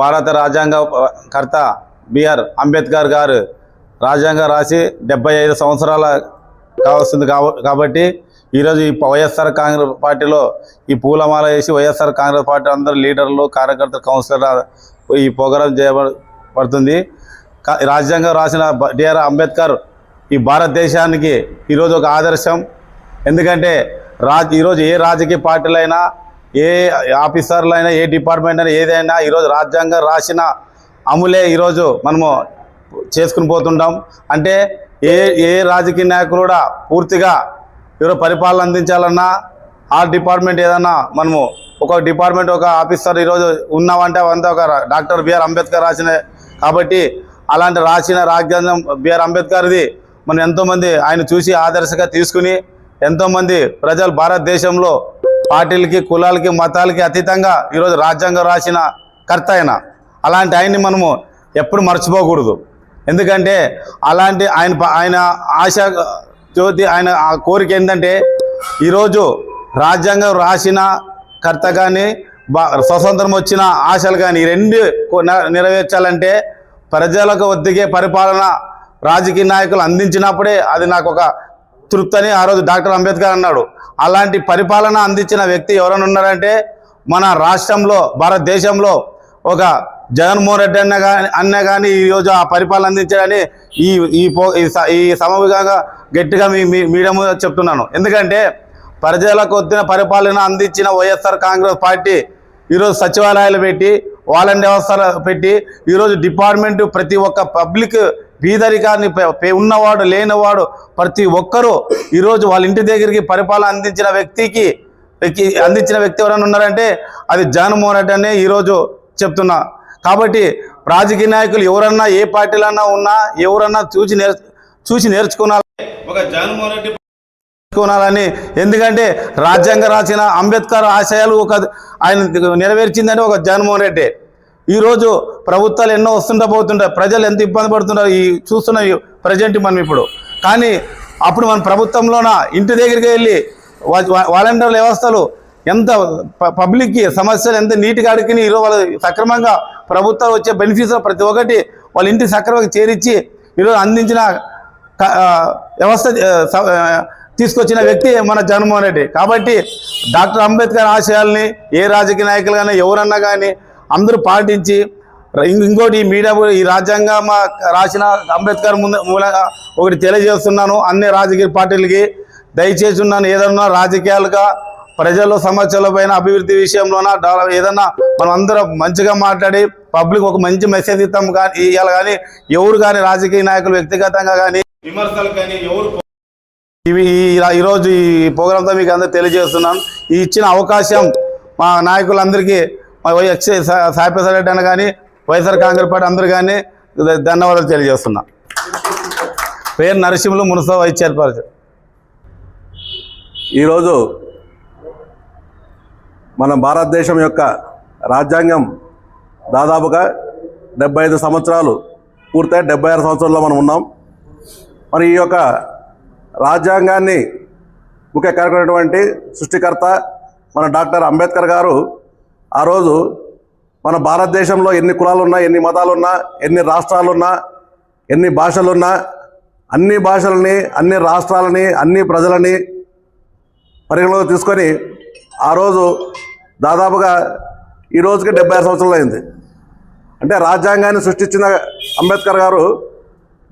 భారత రాజ్యాంగ కర్త బిఆర్ అంబేద్కర్ గారు రాజ్యాంగం రాసి డెబ్బై ఐదు సంవత్సరాల కావస్తుంది కాబట్టి ఈరోజు ఈ వైఎస్ఆర్ కాంగ్రెస్ పార్టీలో ఈ పూలమాల వేసి వైఎస్ఆర్ కాంగ్రెస్ పార్టీ అందరు లీడర్లు కార్యకర్తలు కౌన్సిలర్ ఈ ప్రోగ్రాం చేయబడుతుంది. రాజ్యాంగం రాసిన డిఆర్ అంబేద్కర్ ఈ భారతదేశానికి ఈరోజు ఒక ఆదర్శం. ఎందుకంటే రాజ్ ఈరోజు ఏ రాజకీయ పార్టీలైనా ఏ ఆఫీసర్లైనా ఏ డిపార్ట్మెంట్ అయినా ఏదైనా ఈరోజు రాజ్యాంగం రాసిన అమలే ఈరోజు మనము చేసుకుని పోతుంటాం. అంటే ఏ ఏ రాజకీయ నాయకులు కూడా పూర్తిగా ఈరోజు పరిపాలన అందించాలన్నా ఆ డిపార్ట్మెంట్ ఏదన్నా మనము ఒక డిపార్ట్మెంట్ ఒక ఆఫీసర్ ఈరోజు ఉన్నామంటే అవంతా ఒక డాక్టర్ బిఆర్ అంబేద్కర్ రాసిన కాబట్టి అలాంటి రాసిన రాజ్యాంగం బిఆర్ అంబేద్కర్ది మనం ఎంతోమంది ఆయన చూసి ఆదర్శగా తీసుకుని ఎంతోమంది ప్రజలు భారతదేశంలో పార్టీలకి కులాలకి మతాలకి అతీతంగా ఈరోజు రాజ్యాంగం రాసిన కర్త ఆయన. అలాంటి ఆయన్ని మనము ఎప్పుడు మర్చిపోకూడదు. ఎందుకంటే అలాంటి ఆయన ఆయన ఆశ జ్యోతి ఆయన ఆ కోరిక ఏంటంటే ఈరోజు రాజ్యాంగం రాసిన కర్త కానీ స్వతంత్రం వచ్చిన ఆశలు కానీ ఈ రెండు నెరవేర్చాలంటే ప్రజలకు ఒత్తిగే పరిపాలన రాజకీయ నాయకులు అందించినప్పుడే అది నాకు ఒక తృప్తి అని ఆ రోజు డాక్టర్ అంబేద్కర్ అన్నాడు. అలాంటి పరిపాలన అందించిన వ్యక్తి ఎవరైనా ఉన్నారంటే మన రాష్ట్రంలో భారతదేశంలో ఒక జగన్మోహన్ రెడ్డి అన్న కానీ అన్న కానీ ఈరోజు ఆ పరిపాలన అందించాడని ఈ ఈ పో ఈ సమవిధంగా గట్టిగా మీ మీ మీడియా చెప్తున్నాను. ఎందుకంటే ప్రజలకు వచ్చిన పరిపాలన అందించిన వైఎస్ఆర్ కాంగ్రెస్ పార్టీ ఈరోజు సచివాలయాలు పెట్టి వాలంటీర్ వ్యవస్థలు పెట్టి ఈరోజు డిపార్ట్మెంట్ ప్రతి ఒక్క పబ్లిక్ బీదరికాన్ని పె- పె- ఉన్నవాడు లేనివాడు ప్రతి ఒక్కరూ ఈరోజు వాళ్ళ ఇంటి దగ్గరికి పరిపాలన అందించిన వ్యక్తికి వ్యక్తి అందించిన వ్యక్తి ఎవరైనా ఉన్నారంటే అది జగన్మోహన్ రెడ్డి అనే ఈరోజు చెప్తున్నా. కాబట్టి రాజకీయ నాయకులు ఎవరన్నా ఏ పార్టీలన్నా ఉన్నా ఎవరన్నా చూసి నేర్ చూసి నేర్చుకున్నారు ఒక జగన్మోహన్ రెడ్డి నేర్చుకోవాలని ఎందుకంటే రాజ్యాంగం రాసిన అంబేద్కర్ ఆశయాలు ఒక ఆయన నెరవేర్చిందంటే ఒక జగన్మోహన్ రెడ్డి. ఈరోజు ప్రభుత్వాలు ఎన్నో వస్తుంటా పోతుంటాయి ప్రజలు ఎంత ఇబ్బంది పడుతున్నారు ఈ చూస్తున్న ప్రజెంట్ మనం ఇప్పుడు. కానీ అప్పుడు మన ప్రభుత్వంలోన ఇంటి దగ్గరికి వెళ్ళి వాలంటీర్ వ్యవస్థలు ఎంత ప- పబ్లిక్కి సమస్యలు ఎంత నీట్గా అడిగిని ఈరోజు వాళ్ళు సక్రమంగా ప్రభుత్వాలు వచ్చే బెనిఫిట్స్ ప్రతి ఒక్కటి వాళ్ళ ఇంటి సక్రమంగా చేరించి ఈరోజు అందించిన వ్యవస్థ తీసుకొచ్చిన వ్యక్తి మన జగన్మోహన్ రెడ్డి. కాబట్టి డాక్టర్ అంబేద్కర్ ఆశయాల్ని ఏ రాజకీయ నాయకులు కానీ ఎవరన్నా కానీ అందరూ పాటించి ఇంకోటి మీడియా ఈ రాజ్యాంగం రాసిన అంబేద్కర్ ముందు మూలంగా ఒకటి తెలియజేస్తున్నాను. అన్ని రాజకీయ పార్టీలకి దయచేసి ఉన్నాను ఏదన్నా రాజకీయాలుగా ప్రజల సమస్యల పైన అభివృద్ధి విషయంలోన ఏదన్నా మనం అందరం మంచిగా మాట్లాడి పబ్లిక్ ఒక మంచి మెసేజ్ ఇస్తాం కానీ ఇవ్వాలి కానీ ఎవరు కానీ రాజకీయ నాయకులు వ్యక్తిగతంగా కానీ విమర్శలు కానీ ఎవరు ఇవి ఈ- ఈరోజు ఈ ప్రోగ్రాంతో మీకు అందరూ తెలియజేస్తున్నాను. ఈ ఇచ్చిన అవకాశం మా నాయకులందరికీ మా ఎక్స్ సాయి రెడ్డి అన్న కానీ వైఎస్ఆర్ కాంగ్రెస్ పార్టీ అందరూ కానీ ధన్యవాదాలు తెలియజేస్తున్నా. పేరు నరసింహులు మునసా వైస్ చైర్పర్సన్. ఈరోజు మన భారతదేశం యొక్క రాజ్యాంగం దాదాపుగా డెబ్బై ఐదు సంవత్సరాలు పూర్తయి డెబ్బై ఆరు సంవత్సరాల్లో మనం ఉన్నాం. మరి ఈ యొక్క రాజ్యాంగాన్ని ముఖ్య కార్యక్రమైనటువంటి సృష్టికర్త మన డాక్టర్ అంబేద్కర్ గారు ఆ రోజు మన భారతదేశంలో ఎన్ని కులాలు ఉన్నా ఎన్ని మతాలు ఉన్నా ఎన్ని రాష్ట్రాలున్నా ఎన్ని భాషలున్నా అన్ని భాషలని అన్ని రాష్ట్రాలని అన్ని ప్రజలని పరిగణలోకి తీసుకొని ఆ రోజు దాదాపుగా ఈ రోజుకి డెబ్బై ఆరు సంవత్సరాలు అయింది. అంటే రాజ్యాంగాన్ని సృష్టించిన అంబేద్కర్ గారు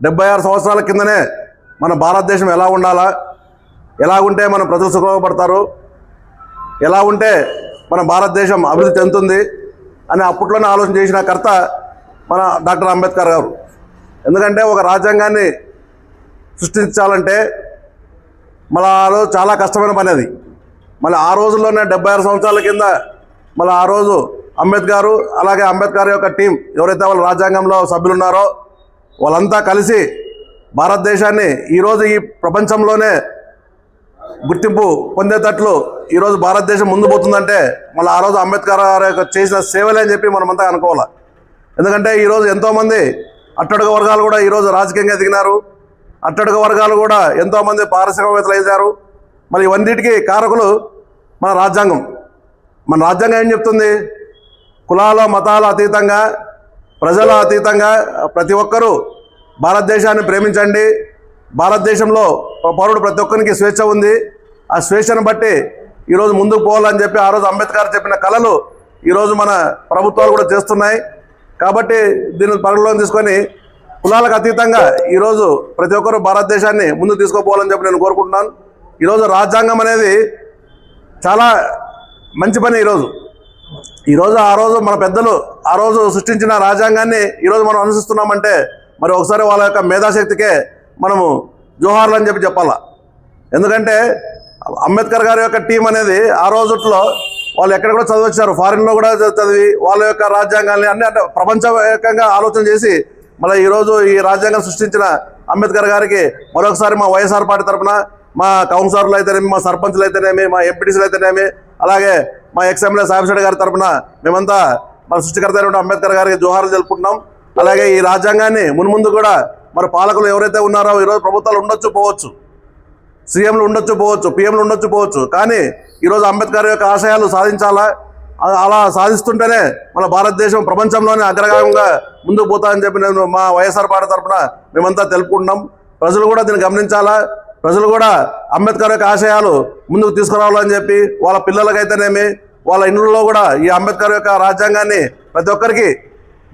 డెబ్బై ఆరు సంవత్సరాల కిందనే మన భారతదేశం ఎలా ఉండాలా ఎలా ఉంటే మన ప్రజలు సుఖపడతారు ఎలా ఉంటే మన భారతదేశం అభివృద్ధి చెందుతుంది అని అప్పట్లోనే ఆలోచన చేసిన కర్త మన డాక్టర్ అంబేద్కర్ గారు. ఎందుకంటే ఒక రాజ్యాంగాన్ని సృష్టించాలంటే మళ్ళీ ఆ రోజు చాలా కష్టమైన పని అది. మళ్ళీ ఆ రోజుల్లోనే డెబ్బై ఆరు సంవత్సరాల కింద మళ్ళీ ఆ రోజు అంబేద్కర్ అలాగే అంబేద్కర్ యొక్క టీం ఎవరైతే వాళ్ళ రాజ్యాంగంలో సభ్యులు ఉన్నారో వాళ్ళంతా కలిసి భారతదేశాన్ని ఈరోజు ఈ ప్రపంచంలోనే గుర్తింపు పొందేటట్లు ఈరోజు భారతదేశం ముందు పోతుందంటే మళ్ళీ ఆ రోజు అంబేద్కర్ గారు యొక్క చేసిన సేవలే అని చెప్పి మనమంతా అనుకోవాలి. ఎందుకంటే ఈరోజు ఎంతోమంది అట్టడుగు వర్గాలు కూడా ఈరోజు రాజకీయంగా దిగినారు. అట్టడుగు వర్గాలు కూడా ఎంతోమంది పారిశ్రామికవేత్తలు ఎదిగారు మరి ఇవన్నిటికీ కారకులు మన రాజ్యాంగం. మన రాజ్యాంగం ఏం చెప్తుంది? కులాల మతాల అతీతంగా ప్రజల అతీతంగా ప్రతి ఒక్కరూ భారతదేశాన్ని ప్రేమించండి. భారతదేశంలో పౌరుడు ప్రతి ఒక్కరికి స్వేచ్ఛ ఉంది. ఆ స్వేచ్ఛను బట్టి ఈరోజు ముందుకు పోవాలని చెప్పి ఆ రోజు అంబేద్కర్ చెప్పిన కళలు ఈరోజు మన ప్రభుత్వాలు కూడా చేస్తున్నాయి. కాబట్టి దీన్ని పరిగణలోకి తీసుకొని కులాలకు అతీతంగా ఈరోజు ప్రతి ఒక్కరూ భారతదేశాన్ని ముందుకు తీసుకుపోవాలని చెప్పి నేను కోరుకుంటున్నాను. ఈరోజు రాజ్యాంగం అనేది చాలా మంచి పని ఈరోజు ఈరోజు ఆ రోజు మన పెద్దలు ఆ రోజు సృష్టించిన రాజ్యాంగాన్ని ఈరోజు మనం అనుసరిస్తున్నామంటే మరి ఒకసారి వాళ్ళ యొక్క మేధాశక్తికే మనము జోహార్లు అని చెప్పి చెప్పాలా. ఎందుకంటే అంబేద్కర్ గారి యొక్క టీం అనేది ఆ రోజుట్లో వాళ్ళు ఎక్కడ కూడా చదివచ్చారు. ఫారిన్లో కూడా చదివి వాళ్ళ యొక్క రాజ్యాంగాన్ని అన్ని అంటే ప్రపంచవ్యాప్తంగా ఆలోచన చేసి మళ్ళీ ఈరోజు ఈ రాజ్యాంగం సృష్టించిన అంబేద్కర్ గారికి మరొకసారి మా వైఎస్ఆర్ పార్టీ తరఫున మా కౌన్సిలర్లు అయితేనేమి మా సర్పంచ్లు అయితేనేమి మా ఎంపీటీసీలు అయితేనేమి అలాగే మా ఎక్స్ఎమ్ఎల్ఏ సాహిబ్ గారి తరఫున మేమంతా మన సృష్టికర్త అయినటువంటి అంబేద్కర్ గారికి జోహార్లు తెలుపుకుంటున్నాం. అలాగే ఈ రాజ్యాంగాన్ని మున్ముందు కూడా మరి పాలకులు ఎవరైతే ఉన్నారో ఈరోజు ప్రభుత్వాలు ఉండొచ్చు పోవచ్చు. సీఎంలు ఉండొచ్చు పోవచ్చు పిఎంలు ఉండొచ్చు పోవచ్చు. కానీ ఈరోజు అంబేద్కర్ యొక్క ఆశయాలు సాధించాలా? అలా సాధిస్తుంటేనే మన భారతదేశం ప్రపంచంలోనే అగ్రగామంగా ముందుకు పోతామని చెప్పి నేను మా వైఎస్ఆర్ పార్టీ తరఫున మేమంతా తెలుపుకుంటున్నాం. ప్రజలు కూడా దీన్ని గమనించాలా? ప్రజలు కూడా అంబేద్కర్ యొక్క ఆశయాలు ముందుకు తీసుకురావాలని చెప్పి వాళ్ళ పిల్లలకైతేనేమి వాళ్ళ ఇండ్లలో కూడా ఈ అంబేద్కర్ యొక్క రాజ్యాంగాన్ని ప్రతి ఒక్కరికి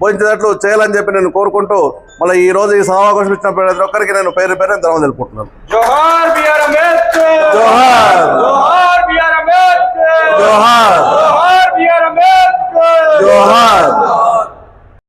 పోయించేటట్లు చేయాలని చెప్పి నేను కోరుకుంటూ మళ్ళీ ఈ రోజు ఈ సమావేశం ఇచ్చిన ప్రతి ఒక్కరికి నేను పేరు పేరు ధన్యవాదాలు తెలుపుకుంటున్నాను. జోహార్ జోహార్. జోహార్ జోహార్. జోహార్!